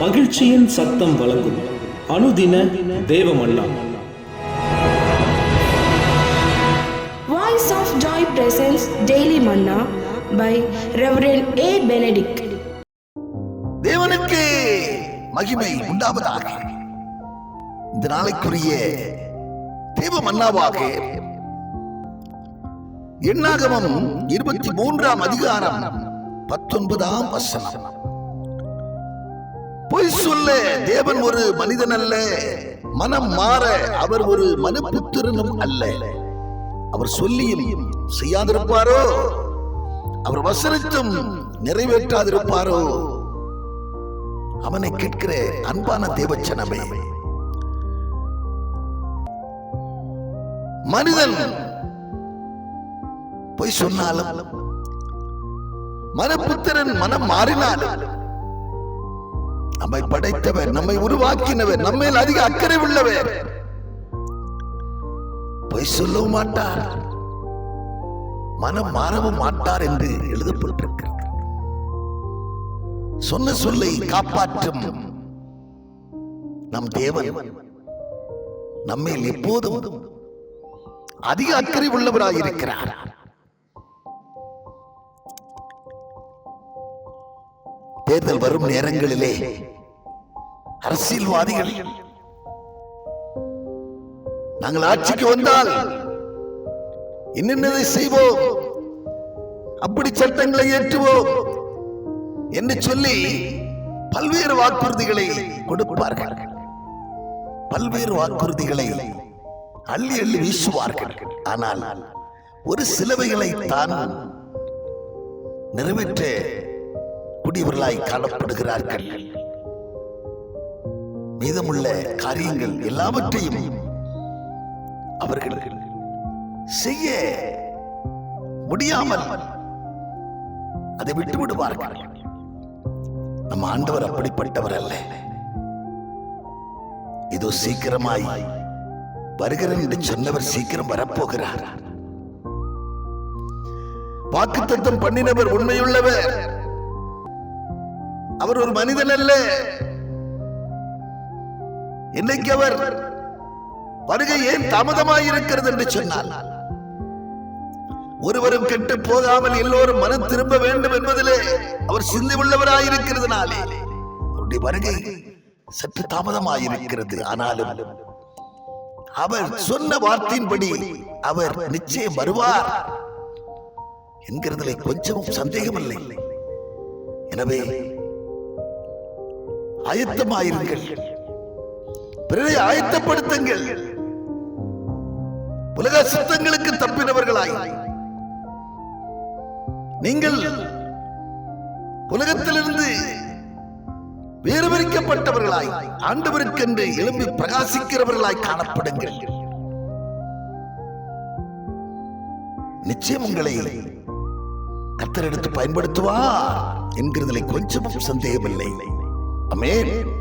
மகிழ்ச்சியின் சத்தம் வழங்கும் அனுதின தேவமல்லா Voice of Joy presents Daily Manna by Reverend A. Benedict. தேவனுக்கு மகிமை உண்டாவதாக இந்த நாளைக்குரிய தேவ மன்னாவாக எண்ணாகமம் இருபத்தி மூன்றாம் அதிகாரம் பத்தொன்பதாம் வசனம் பொய் தேவன் ஒரு மனிதன் அல்ல. மனம் மாற அவர் ஒரு மனுப்புத்திரனும் அல்ல. அவர் சொல்லியும் செய்யாதிருப்பாரோ? அவர் வசனத்தும் நிறைவேற்றாதிருப்பாரோ? அவனை கேட்கிற அன்பான தேவச்சனமே. மனிதன் பொய் சொன்னாலும் மனப்புத்திரன் மனம் மாறினாலும் நம்மை படைத்தவர் நம்மை உருவாக்கினவர் நம்மேல் அதிக அக்கறை உள்ளவர். பொய் சொல்லவும் மாட்டார். மனம் மாறவும் மாட்டார் என்று எழுதப்பட்டிருக்கிறது சொன்ன சொல்லை காப்பாற்றும் நம் தேவன் நம்மேல் எப்போதும் அதிக அக்கறை உள்ளவராயிருக்கிறார். தேர்தல் வரும் நேரங்களிலே அரசியல்வாதிகள் நாங்கள் ஆட்சிக்கு வந்தால் என்னென்னதை செய்வோம்? அப்படி சட்டங்களை ஏற்றுவோம் என்று சொல்லி பல்வேறு வாக்குறுதிகளை கொடுப்பார்கள். பல்வேறு வாக்குறுதிகளை அள்ளி அள்ளி வீசுவார்கள். ஆனால் ஒரு சிலவைகளை தான் நிறைவேற்ற கூடியவர்களாய் காணப்படுகிறார்கள். மீதமுள்ள காரியங்கள் எல்லாவற்றையும் அவர்கள் செய்ய முடியாமல் அதை விட்டு விடுவார்கள். நம்ம ஆண்டவர் அப்படிப்பட்டவர் அல்ல. இதோ சீக்கிரமாய் வருகிறேன் என்று சொன்னவர் சீக்கிரம் வரப்போகிறார். வாக்கு தத்தம் பண்ணினவர் உண்மையுள்ளவர். அவர் ஒரு மனிதன் அல்ல. இன்னைக்கு அவர் வருகை ஏன் தாமதமாயிருக்கிறது என்று சொன்னார் ஒருவரும் கெட்டு போகாமல் எல்லோரும் மனம் திரும்ப வேண்டும் என்பதிலே அவர் சிந்தி உள்ளவராயிருக்கிறதுனாலே அவருடைய வருகை சற்று தாமதமாயிருக்கிறது. ஆனாலும் அவர் சொன்ன வார்த்தையின்படி அவர் நிச்சயம் வருவார் என்கிறதிலே கொஞ்சமும் சந்தேகமில்லை. எனவே ஆயத்தமாயிருங்கள். பிறரை ஆயத்தப்படுத்துங்கள். உலக சித்தங்களுக்கு தப்பினவர்களாய். நீங்கள் உலகத்திலிருந்து வேறுபரிக்கப்பட்டவர்களாய் ஆண்டவருக்கென்று எழும்பி பிரகாசிக்கிறவர்களாய் காணப்படுங்கள். நிச்சயம் உங்களை கத்தர் எடுத்து பயன்படுத்துவா என்கிறதில் கொஞ்சமும் சந்தேகமில்லை. Amen. Amen.